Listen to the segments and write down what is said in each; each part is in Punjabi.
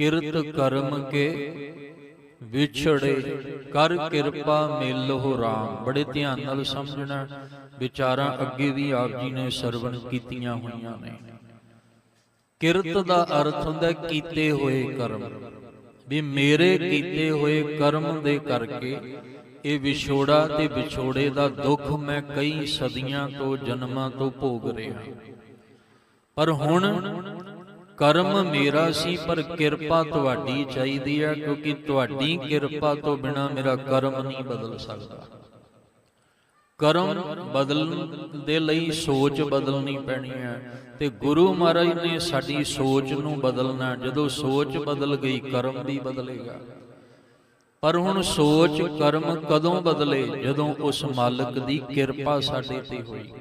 ਕਿਰਤ ਕਰਮ ਕੇ ਵਿਛੜੇ, ਕਰ ਕਿਰਪਾ ਮਿਲਹੁ ਰਾਮ। ਬੜੇ ਧਿਆਨ ਨਾਲ ਸਮਝਣਾ, ਵਿਚਾਰਾਂ ਅੱਗੇ ਵੀ ਆਪ ਜੀ ਨੇ ਸਰਵਣ ਕੀਤੀਆਂ ਹੋਈਆਂ ਨੇ। ਕਿਰਤ ਦਾ ਅਰਥ ਹੁੰਦਾ ਕੀਤੇ ਹੋਏ ਕਰਮ। ਵੀ ਮੇਰੇ ਕੀਤੇ ਹੋਏ ਕਰਮ ਦੇ ਕਰਕੇ ਇਹ ਵਿਛੋੜਾ ਤੇ ਵਿਛੋੜੇ ਦਾ ਦੁੱਖ ਮੈਂ ਕਈ ਸਦੀਆਂ ਤੋਂ ਜਨਮਾਂ ਤੋਂ ਭੋਗ ਰਿਹਾ। ਪਰ ਹੁਣ ਕਰਮ ਮੇਰਾ ਸੀ, ਪਰ ਕਿਰਪਾ ਤੁਹਾਡੀ ਚਾਹੀਦੀ ਹੈ ਕਿਉਂਕਿ ਤੁਹਾਡੀ ਕਿਰਪਾ ਤੋਂ ਬਿਨਾ ਮੇਰਾ ਕਰਮ ਨਹੀਂ ਬਦਲ ਸਕਦਾ। ਕਰਮ ਬਦਲਣ ਦੇ ਲਈ ਸੋਚ ਬਦਲਣੀ ਪੈਣੀ ਹੈ ਤੇ ਗੁਰੂ ਮਹਾਰਾਜ ਨੇ ਸਾਡੀ ਸੋਚ ਨੂੰ ਬਦਲਣਾ, ਜਦੋਂ ਸੋਚ ਬਦਲ ਗਈ, ਕਰਮ ਵੀ ਬਦਲੇਗਾ। ਪਰ ਹੁਣ ਸੋਚ, ਕਰਮ ਕਦੋਂ ਬਦਲੇ? ਜਦੋਂ ਉਸ ਮਾਲਕ ਦੀ ਕਿਰਪਾ ਸਾਡੇ ਤੇ ਹੋਈ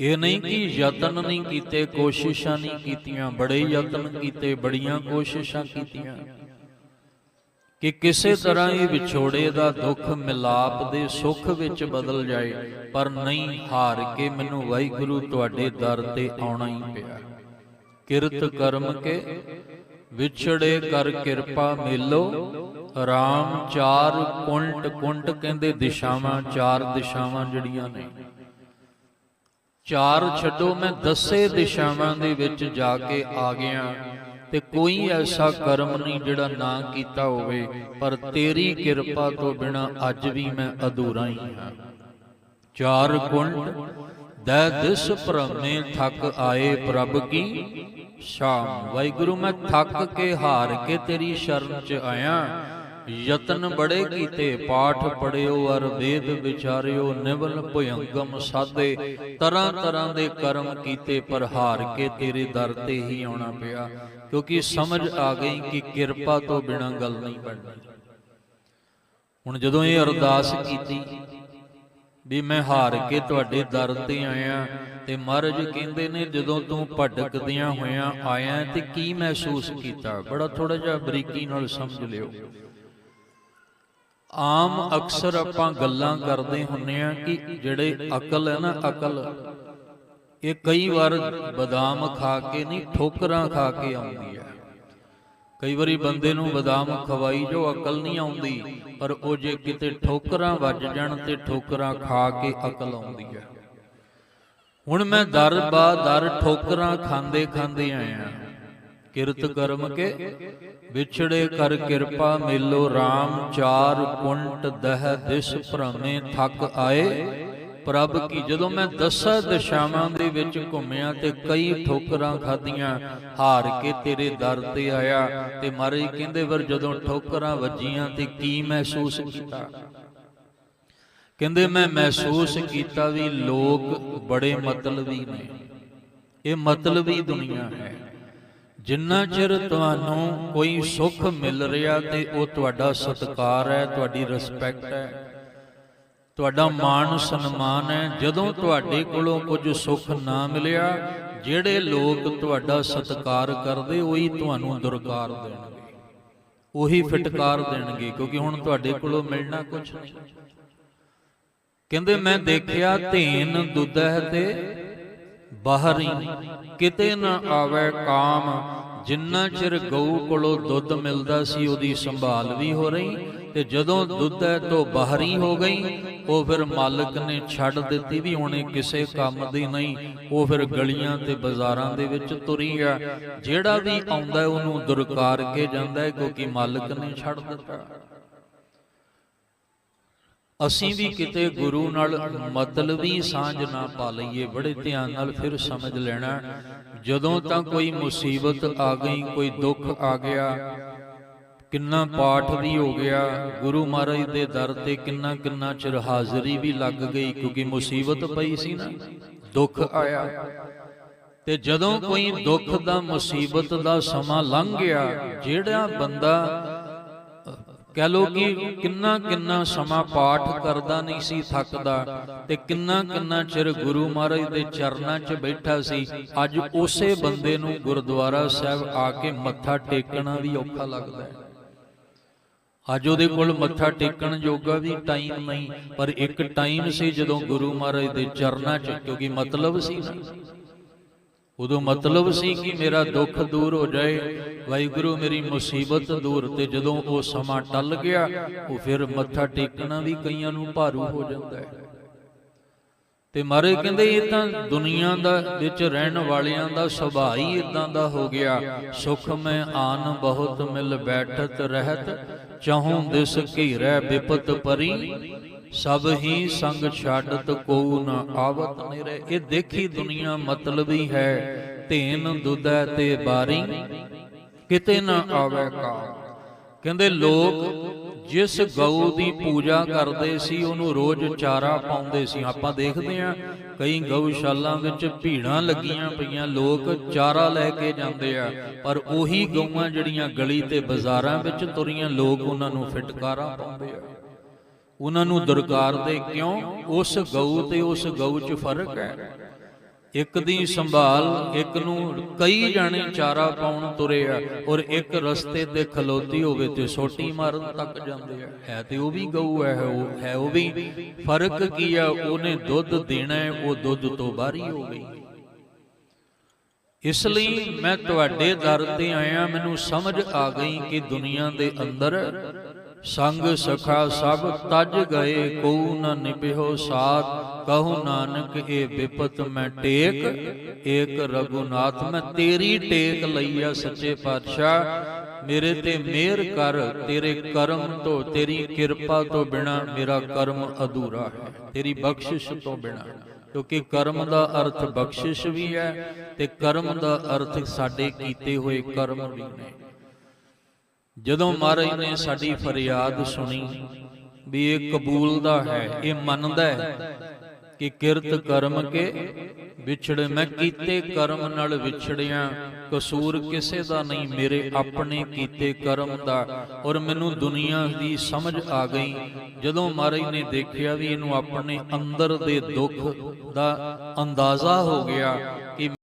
ਇਹ ਨਹੀਂ ਕਿ ਯਤਨ ਨਹੀਂ ਕੀਤੇ, ਕੋਸ਼ਿਸ਼ਾਂ ਨਹੀਂ ਕੀਤੀਆਂ, ਬੜੇ ਯਤਨ ਕੀਤੇ, ਬੜੀਆਂ ਕੋਸ਼ਿਸ਼ਾਂ ਕੀਤੀਆਂ। ਕਿ ਕਿਸੇ ਤਰ੍ਹਾਂ ਇਹ ਵਿਛੋੜੇ ਦਾ ਦੁੱਖ ਮਿਲਾਪ ਦੇ ਸੁੱਖ ਵਿੱਚ ਬਦਲ ਜਾਏ, ਪਰ ਨਹੀਂ ਹਾਰ ਕੇ ਮੈਨੂੰ ਵਾਹਿਗੁਰੂ ਤੁਹਾਡੇ ਦਰ ਤੇ ਆਉਣਾ ਹੀ ਪਿਆ। ਕਿਰਤ ਕਰਮ ਕੇ ਵਿਛੜੇ ਕਰ ਕਿਰਪਾ ਮੇਲੋ, ਰਾਮ ਚਾਰ ਕੁੰਟ ਕੁੰਟ ਕਹਿੰਦੇ ਦਿਸ਼ਾਵਾਂ, ਚਾਰ ਦਿਸ਼ਾਵਾਂ ਜਿਹੜੀਆਂ ਨੇ। ਚਾਰ ਛੱਡੋ ਮੈਂ ਦਸੇ ਦਿਸ਼ਾਵਾਂ ਦੇ ਵਿੱਚ ਜਾ ਕੇ ਆ ਗਿਆ। ਤੇ ਕੋਈ ਐਸਾ ਕਰਮ ਨਹੀਂ ਜਿਹੜਾ ਨਾ ਕੀਤਾ ਹੋਵੇ। ਪਰ ਤੇਰੀ ਕਿਰਪਾ ਤੋਂ ਬਿਨਾ ਅੱਜ ਵੀ ਮੈਂ ਅਧੂਰਾ ਹੀ ਹਾਂ ਚਾਰ ਕੁੰਡ ਦੈ ਦਿਸ ਭ੍ਰਮੇ ਥੱਕ ਆਏ ਪ੍ਰਭ ਕੀ ਸ਼ਾਮ। ਵਾਹਿਗੁਰੂ ਮੈਂ ਥੱਕ ਕੇ ਹਾਰ ਕੇ ਤੇਰੀ ਸ਼ਰਨ ਚ ਆਇਆ। ਯਤਨ ਬੜੇ ਕੀਤੇ, ਪਾਠ ਪੜਿਓ ਅਰ ਵੇਦ ਵਿਚਾਰਿਓ, ਨਿਵਲ ਭਯੰਗਮ ਸਾਦੇ। ਤਰ੍ਹਾਂ ਤਰ੍ਹਾਂ ਦੇ ਕਰਮ ਕੀਤੇ, ਪਰ ਹਾਰ ਕੇ ਤੇਰੇ ਦਰ ਤੇ ਹੀ ਆਉਣਾ ਪਿਆ। ਕਿਉਂਕਿ ਸਮਝ ਆ ਗਈ ਕਿ ਕਿਰਪਾ ਤੋਂ ਬਿਨਾਂ ਗੱਲ ਨਹੀਂ ਬਣਨੀ ਹੁਣ ਜਦੋਂ ਇਹ ਅਰਦਾਸ ਕੀਤੀ ਵੀ ਮੈਂ ਹਾਰ ਕੇ ਤੁਹਾਡੇ ਦਰ ਤੇ ਆਇਆ, ਤੇ ਮਹਾਰਾਜ ਕਹਿੰਦੇ ਨੇ, ਜਦੋਂ ਤੂੰ ਭਟਕਦਿਆਂ ਹੋਇਆਂ ਆਇਆ ਤੇ ਕੀ ਮਹਿਸੂਸ ਕੀਤਾ? ਬੜਾ ਥੋੜਾ ਜਿਹਾ ਬਰੀਕੀ ਨਾਲ ਸਮਝ ਲਿਓ। ਆਮ ਅਕਸਰ ਆਪਾਂ ਗੱਲਾਂ ਕਰਦੇ ਹੁੰਨੇ ਆ ਕਿ ਜਿਹੜੇ ਅਕਲ ਹੈ ਨਾ ਅਕਲ, ਇਹ ਕਈ ਵਾਰ ਬਦਾਮ ਖਾ ਕੇ ਨਹੀਂ, ਠੋਕਰਾਂ ਖਾ ਕੇ ਆਉਂਦੀ ਹੈ। ਕਈ ਵਾਰੀ ਬੰਦੇ ਨੂੰ ਬਦਾਮ ਖਵਾਈ ਜੋ ਅਕਲ ਨਹੀਂ ਆਉਂਦੀ, ਪਰ ਉਹ ਜੇ ਕਿਤੇ ਠੋਕਰਾਂ ਵੱਜ ਜਾਣ ਤੇ ਠੋਕਰਾਂ ਖਾ ਕੇ ਅਕਲ ਆਉਂਦੀ ਹੈ। ਹੁਣ ਮੈਂ ਦਰ ਬਾ ਦਰ ਠੋਕਰਾਂ ਖਾਂਦੇ ਖਾਂਦੇ ਆਇਆ। ਕਿਰਤ ਕਰਮ ਕੇ ਵਿਛੜੇ ਕਰ ਕਿਰਪਾ ਮੇਲੋ RAM ਚਾਰ ਕੁੰਟ ਦਹ ਦਿਸ ਭ੍ਰਮੇ ਥੱਕ ਆਏ। ਪ੍ਰਭ ਕੀ ਜਦੋਂ ਮੈਂ ਦਸਾਂ ਦਿਸ਼ਾਵਾਂ ਦੇ ਵਿੱਚ ਘੁੰਮਿਆ ਤੇ ਕਈ ਠੋਕਰਾਂ ਖਾਧੀਆਂ। ਹਾਰ ਕੇ ਤੇਰੇ ਦਰ ਤੇ ਆਇਆ ਤੇ ਮਹਾਰਾਜ ਕਹਿੰਦੇ ਵਰ ਜਦੋਂ ਠੋਕਰਾਂ ਵੱਜੀਆਂ ਤੇ ਕੀ ਮਹਿਸੂਸ ਕੀਤਾ? ਕਹਿੰਦੇ ਮੈਂ ਮਹਿਸੂਸ ਕੀਤਾ ਵੀ ਲੋਕ ਬੜੇ ਮਤਲਬੀ ਨੇ। ਇਹ ਮਤਲਬੀ ਦੁਨੀਆ ਹੈ। ਜਿੰਨਾ ਚਿਰ ਤੁਹਾਨੂੰ ਕੋਈ ਸੁੱਖ ਮਿਲ ਰਿਹਾ ਤੇ ਉਹ ਤੁਹਾਡਾ ਸਤਿਕਾਰ ਹੈ, ਤੁਹਾਡੀ ਰਿਸਪੈਕਟ ਹੈ, ਤੁਹਾਡਾ ਮਾਣ ਸਨਮਾਨ ਹੈ, ਜਦੋਂ ਤੁਹਾਡੇ ਕੋਲੋਂ ਕੁਝ ਸੁੱਖ ਨਾ ਮਿਲਿਆ, ਜਿਹੜੇ ਲੋਕ ਤੁਹਾਡਾ ਸਤਿਕਾਰ ਕਰਦੇ, ਉਹੀ ਤੁਹਾਨੂੰ ਦੁਰਕਾਰ ਦੇਣਗੇ। ਉਹੀ ਫਟਕਾਰ ਦੇਣਗੇ, ਕਿਉਂਕਿ ਹੁਣ ਤੁਹਾਡੇ ਕੋਲੋਂ ਮਿਲਣਾ ਕੁਝ ਨਹੀਂ। ਕਹਿੰਦੇ, ਮੈਂ ਦੇਖਿਆ ਧੇਨ ਹੈ ਤੇ ਬਾਹਰੀ ਕਿਤੇ ਨਾ ਆਵੇ ਕਾਮ, ਜਿੰਨਾ ਚਿਰ ਗਊ ਕੋਲੋਂ ਦੁੱਧ ਮਿਲਦਾ ਸੀ, ਉਹਦੀ ਸੰਭਾਲ ਵੀ ਹੋ ਰਹੀ। ਤੇ ਜਦੋਂ ਦੁੱਧ ਤੋਂ ਬਾਹਰੀ ਹੋ ਗਈ। ਉਹ ਫਿਰ ਮਾਲਕ ਨੇ ਛੱਡ ਦਿੱਤੀ ਵੀ ਹੁਣੇ ਕਿਸੇ ਕੰਮ ਦੀ ਨਹੀਂ, ਉਹ ਫਿਰ ਗਲੀਆਂ ਤੇ ਬਾਜ਼ਾਰਾਂ ਦੇ ਵਿੱਚ ਤੁਰੀ ਆ। ਜਿਹੜਾ ਵੀ ਆਉਂਦਾ ਉਹਨੂੰ ਦੁਰਕਾਰ ਕੇ ਜਾਂਦਾ ਕਿਉਂਕਿ ਮਾਲਕ ਨੇ ਛੱਡ ਦਿੱਤਾ। ਅਸੀਂ ਵੀ ਕਿਤੇ ਗੁਰੂ ਨਾਲ ਮਤਲਬੀ ਸਾਂਝ ਨਾ ਪਾ ਲਈਏ, ਬੜੇ ਧਿਆਨ ਨਾਲ ਫਿਰ ਸਮਝ ਲੈਣਾ। ਜਦੋਂ ਤਾਂ ਕੋਈ ਮੁਸੀਬਤ ਆ ਗਈ, ਕੋਈ ਦੁੱਖ ਆ ਗਿਆ, ਕਿੰਨਾ ਪਾਠ ਵੀ ਹੋ ਗਿਆ, ਗੁਰੂ ਮਹਾਰਾਜ ਦੇ ਦਰ ਤੇ ਕਿੰਨਾ ਕਿੰਨਾ ਚਿਰ ਹਾਜ਼ਰੀ ਵੀ ਲੱਗ ਗਈ, ਕਿਉਂਕਿ ਮੁਸੀਬਤ ਪਈ ਸੀ ਨਾ, ਦੁੱਖ ਆਇਆ। ਤੇ ਜਦੋਂ ਕੋਈ ਦੁੱਖ ਦਾ ਮੁਸੀਬਤ ਦਾ ਸਮਾਂ ਲੰਘ ਗਿਆ, ਜਿਹੜਾ ਬੰਦਾ ਕਹਿ ਲੋ ਕਿ ਕਿੰਨਾ ਕਿੰਨਾ ਸਮਾਂ ਪਾਠ ਕਰਦਾ ਨਹੀਂ ਸੀ, ਥੱਕਦਾ ਤੇ ਕਿੰਨਾ ਕਿੰਨਾ ਚਿਰ ਗੁਰੂ ਮਹਾਰਾਜ ਦੇ ਚਰਨਾਂ 'ਚ ਬੈਠਾ ਸੀ, ਅੱਜ ਉਸੇ ਬੰਦੇ ਨੂੰ ਗੁਰਦੁਆਰਾ ਸਾਹਿਬ ਆ ਕੇ ਮੱਥਾ ਟੇਕਣਾ ਵੀ ਔਖਾ ਲੱਗਦਾ ਹੈ। ਅੱਜ ਉਹਦੇ ਕੋਲ ਮੱਥਾ ਟੇਕਣ ਜੋਗਾ ਵੀ ਟਾਈਮ ਨਹੀਂ, ਪਰ ਇੱਕ ਟਾਈਮ ਸੀ ਜਦੋਂ ਗੁਰੂ ਮਹਾਰਾਜ ਦੇ ਚਰਨਾਂ 'ਚ, ਕਿਉਂਕਿ ਮਤਲਬ ਸੀ ਨਾ। ਉਦੋਂ ਮਤਲਬ ਸੀ ਕਿ ਮੇਰਾ ਦੁੱਖ ਦੂਰ ਹੋ ਜਾਏ। ਵਾਹਿਗੁਰੂ, ਮੇਰੀ ਮੁਸੀਬਤ ਦੂਰ ਤੇ ਜਦੋਂ ਉਹ ਸਮਾਂ ਟੱਲ ਗਿਆ, ਉਹ ਫਿਰ ਮੱਥਾ ਟੇਕਣਾ ਵੀ ਕਈਆਂ ਨੂੰ ਭਾਰੂ ਹੋ ਜਾਂਦਾ ਹੈ। ਤੇ ਮਾਰੇ ਕਹਿੰਦੇ, ਇਹ ਤਾਂ ਦੁਨੀਆ ਦਾ, ਵਿੱਚ ਰਹਿਣ ਵਾਲਿਆਂ ਦਾ ਸੁਭਾਅ ਹੀ ਇਦਾਂ ਦਾ ਹੋ ਗਿਆ। ਸੁਖ ਮੈਂ ਆਨ ਬਹੁਤ ਮਿਲ ਬੈਠਤ ਰਹਿਤ, ਚਾਹੂੰ ਦਿਸ ਘੇਰੈ ਵਿਪਤ ਪਰੀ। ਸਭ ਹੀ ਸੰਗ ਛਾੜਤ ਕੋ ਨ ਆਵਤ ਨਿਰੇ। ਇਹ ਦੇਖੀ ਦੁਨੀਆ ਹੀ ਹੈ, ਧੇਨ ਦੁਦੈ ਤੇ ਬਾਰੀ। ਕਿਤੇ ਨਾ ਆਵੇ ਕਾ। ਕਹਿੰਦੇ ਲੋਕ ਜਿਸ ਗਊ ਦੀ ਪੂਜਾ ਕਰਦੇ ਸੀ, ਉਹਨੂੰ ਰੋਜ਼ ਚਾਰਾ ਪਾਉਂਦੇ ਸੀ। ਆਪਾਂ ਦੇਖਦੇ ਹਾਂ, ਕਈ ਗਊਸ਼ਾਲਾਂ ਵਿੱਚ ਭੀੜਾਂ ਲੱਗੀਆਂ ਪਈਆਂ, ਲੋਕ ਚਾਰਾ ਲੈ ਕੇ ਜਾਂਦੇ ਆ। ਪਰ ਉਹੀ ਗਊਆਂ ਜਿਹੜੀਆਂ ਗਲੀ ਤੇ ਬਾਜ਼ਾਰਾਂ ਵਿੱਚ ਤੁਰੀਆਂ, ਲੋਕ ਉਹਨਾਂ ਨੂੰ ਫਟਕਾਰਾਂ ਪਾਉਂਦੇ ਆ। ਉਹਨਾਂ ਨੂੰ ਦੁਰਕਾਰਦੇ ਕਿਉਂ? ਉਸ ਗਊ ਤੇ ਉਸ ਗਊ 'ਚ ਫ਼ਰਕ ਹੈ। ਇੱਕ ਦੀ ਸੰਭਾਲ, ਇੱਕ ਨੂੰ ਕਈ ਜਾਣੇ ਚਾਰਾ ਪਾਉਣ ਤੁਰੇ ਆ ਔਰ ਇੱਕ ਰਸਤੇ ਤੇ ਖਲੋਤੀ ਹੋਵੇ ਤੇ ਸੋਟੀ ਮਾਰਨ ਤੱਕ ਜਾਂਦੇ ਆ। ਹੈ ਤੇ ਉਹ ਵੀ ਗਊ ਹੈ ਉਹ ਹੈ ਉਹ ਵੀ। ਫ਼ਰਕ ਕੀ ਆ? ਉਹਨੇ ਦੁੱਧ ਦੇਣਾ ਹੈ, ਉਹ ਦੁੱਧ ਤੋਂ ਬਾਹਰੀ ਹੋ ਗਈ। ਇਸ ਲਈ ਮੈਂ ਤੁਹਾਡੇ ਦਰ ਤੇ ਆਇਆ, ਮੈਨੂੰ ਸਮਝ ਆ ਗਈ ਕਿ ਦੁਨੀਆ ਦੇ ਅੰਦਰ ਸੰਗ ਸਖਾ ਸਭ ਤਜ ਗਏ ਕੋ ਨ ਨਿਭਿਓ ਸਾਥ, ਕਹੋ ਨਾਨਕ ਇਹ ਵਿਪਤ ਮੈਂ ਟੇਕ। ਏਕ ਰਗੁਨਾਥ ਮੈਂ ਤੇਰੀ ਟੇਕ ਲਈਆ ਸੱਚੇ ਪਾਤਸ਼ਾਹ। ਮੇਰੇ ਤੇ ਮਿਹਰ ਕਰ, ਤੇਰੇ ਕਰਮ ਤੋਂ, ਤੇਰੀ ਕਿਰਪਾ ਤੋਂ ਬਿਨਾ ਮੇਰਾ ਕਰਮ ਅਧੂਰਾ ਹੈ। ਤੇਰੀ ਬਖਸ਼ਿਸ਼ ਤੋਂ ਬਿਨਾ। ਕਿਉਂਕਿ ਕਰਮ ਦਾ ਅਰਥ ਬਖਸ਼ਿਸ਼ ਵੀ ਹੈ ਤੇ ਕਰਮ ਦਾ ਅਰਥ ਸਾਡੇ ਕੀਤੇ ਹੋਏ ਕਰਮ ਵੀ ਨੇ। ਜਦੋਂ ਮਹਾਰਾਜ ਨੇ ਸਾਡੀ ਫਰਿਆਦ ਸੁਣੀ ਵੀ ਇਹ ਕਬੂਲਦਾ ਹੈ ਇਹ ਮੰਨਦਾ ਹੈ ਕਿ ਕਿਰਤ ਕਰਮ ਕੇ ਵਿਛੜੇ ਮੈਂ ਕੀਤੇ ਕਰਮ ਨਾਲ ਵਿਛੜਿਆ ਕਸੂਰ ਕਿਸੇ ਦਾ ਨਹੀਂ ਮੇਰੇ ਆਪਣੇ ਕੀਤੇ ਕਰਮ ਦਾ। ਔਰ ਮੈਨੂੰ ਦੁਨੀਆ ਦੀ ਸਮਝ ਆ ਗਈ। ਜਦੋਂ ਮਹਾਰਾਜ ਨੇ ਦੇਖਿਆ ਵੀ ਇਹਨੂੰ ਆਪਣੇ ਅੰਦਰ ਦੇ ਦੁੱਖ ਦਾ ਅੰਦਾਜ਼ਾ ਹੋ ਗਿਆ